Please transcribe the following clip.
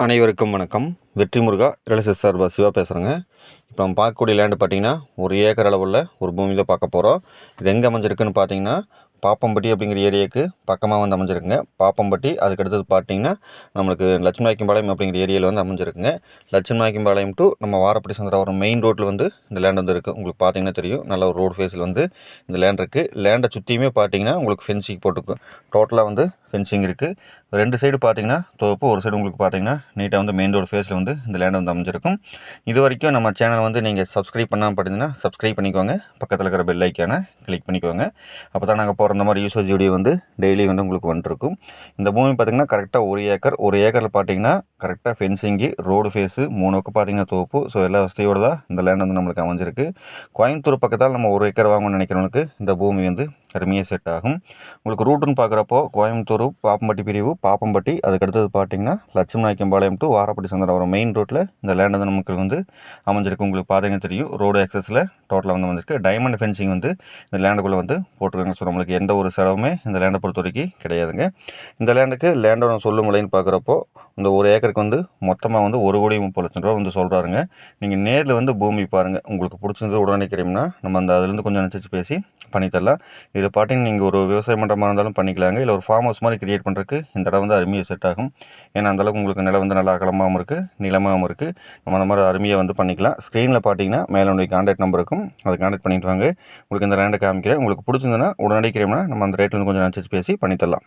அனைவருக்கும் வணக்கம். வெற்றி முருகா ரியல் சார்பா சிவா பேசுகிறேங்க இப்போ நம்ம பார்க்கக்கூடிய லேண்டு பார்த்திங்கன்னா ஒரு ஏக்கர் அளவில் ஒரு பூமி தான் பார்க்க போகிறோம் இது எங்கே அமைஞ்சிருக்குன்னு பார்த்தீங்கன்னா பாப்பம்பட்டி அப்படிங்கிற ஏரியாவுக்கு பக்கமாக வந்து அமைஞ்சிருக்குங்க. பாப்பம்பட்டி அதுக்கு அடுத்தது பார்த்தீங்கன்னா நம்மளுக்கு லட்சுமிநாயக்கம்பாளையம் அப்படிங்கிற ஏரியாவில் வந்து அமைஞ்சிருக்குங்க. லட்சுமிநாயக்கம்பாளையம் டு நம்ம வாரப்பட்டி சந்திராவரம் மெயின் ரோட்டில் வந்து இந்த லேண்ட் வந்து இருக்குது உங்களுக்கு பார்த்தீங்கன்னா தெரியும். நல்ல ஒரு ரோடு ஃபேஸில் வந்து இந்த லேண்ட் இருக்குது லேண்டை சுற்றியுமே பார்த்தீங்கன்னா உங்களுக்கு ஃபென்சிங் போட்டுக்கும். டோட்டலாக வந்து ஃபென்சிங் இருக்குது ரெண்டு சைடு பார்த்தீங்கன்னா தோப்பு ஒரு சைடு உங்களுக்கு பார்த்தீங்கன்னா நீட்டாக வந்து மெயின் ரோடு ஃபேஸில் வந்து இந்த லேண்ட் வந்து அமைஞ்சிருக்கும். இது வரைக்கும் நம்ம சேனல் வந்து நீங்கள் சப்ஸ்கிரைப் பண்ணாமல் பார்த்தீங்கன்னா சப்ஸ்கிரைப் பண்ணிக்கோங்க. பக்கத்தில் இருக்கிற பெல் ஐக்கானை கிளிக் பண்ணிக்கோங்க. அப்போ தான் நாங்கள் போகிற இந்த மாதிரி யூசேஜ் வீடியோ வந்து டெய்லி வந்து உங்களுக்கு வந்துருக்கும். இந்த பூமி பார்த்திங்கன்னா கரெக்டாக ஒரு ஏக்கர் ஒரு ஏக்கரில் பார்த்தீங்கன்னா கரெக்டாக ஃபென்சிங்கு ரோடு ஃபேஸு மூணு பக்கம் பார்த்தீங்கன்னா தோப்பு. ஸோ எல்லா வசதியோடு தான் இந்த லேண்ட் வந்து நம்மளுக்கு அமைஞ்சிருக்கு. கோயம்புத்தூர் பக்கத்தால் நம்ம ஒரு ஏக்கர் வாங்கணும்னு நினைக்கிறவங்களுக்கு இந்த பூமி வந்து அருமையாக செட் ஆகும். உங்களுக்கு ரூட்டுன்னு பார்க்குறப்போ கோயம்புத்தூர் பாப்பம்பட்டி பிரிவு பாப்பம்பட்டி அதுக்கடுத்தது பார்த்தீங்கன்னா லட்சுமி நாயக்கம்பாளையம் டு வாரப்பட்டி சந்திரபுரம் மெயின் ரோட்டில் இந்த லேண்ட் வந்து நமக்கு வந்து அமைஞ்சிருக்கு. உங்களுக்கு பார்த்தீங்கன்னா தெரியும் ரோடு ஆக்சஸில் டோட்டலாக வந்து அமைஞ்சிருக்கு. டைமண்ட் ஃபென்சிங் வந்து இந்த லேண்டுக்குள்ளே வந்து போட்டிருக்காங்க. ஸோ நம்மளுக்கு எந்த ஒரு செலவுமே இந்த லேண்டை பொறுத்த வரைக்கும் கிடையாதுங்க. இந்த லேண்டுக்கு லேண்டோட சொல்லும் விலைன்னு பார்க்குறப்போ இந்த ஒரு ஏக்கர் ஏக்கருக்கு வந்து மொத்தமாக வந்து ஒரு கோடி முப்பது லட்சம் ரூபா வந்து சொல்கிறாருங்க நீங்கள் நேரில் வந்து பூமி பாருங்கள் உங்களுக்கு பிடிச்சிருந்து உடனே கிடைக்கும்னா நம்ம அந்த அதுலேருந்து கொஞ்சம் நினச்சி பேசி பண்ணித்தரலாம் இதை பார்த்தீங்கன்னா நீங்கள் ஒரு விவசாய மண்டமாக இருந்தாலும் பண்ணிக்கலாங்க. இல்லை ஒரு ஃபார்ம் ஹவுஸ் மாதிரி கிரியேட் பண்ணுறதுக்கு இந்த இடம் வந்து அருமையாக செட் ஆகும். ஏன்னா அந்தளவுக்கு உங்களுக்கு நிலம் வந்து நல்லா அகலமாகவும் இருக்குது நிலமாகவும் இருக்குது நம்ம அந்த மாதிரி அருமையாக வந்து பண்ணிக்கலாம். ஸ்க்ரீனில் பார்த்தீங்கன்னா மேலே உடைய கான்டாக்ட் நம்பர் இருக்கும். அதை கான்டாக்ட் பண்ணிட்டு வாங்க. உங்களுக்கு இந்த லேண்டை காமிக்கிறேன். உங்களுக்கு பிடிச்சிருந்ததுன்னா உடனடி கிரேம்னா நம்ம அந்த ரேட்டில் கொஞ்சம் நினச்சி பேசி பண்ணித்தரலாம்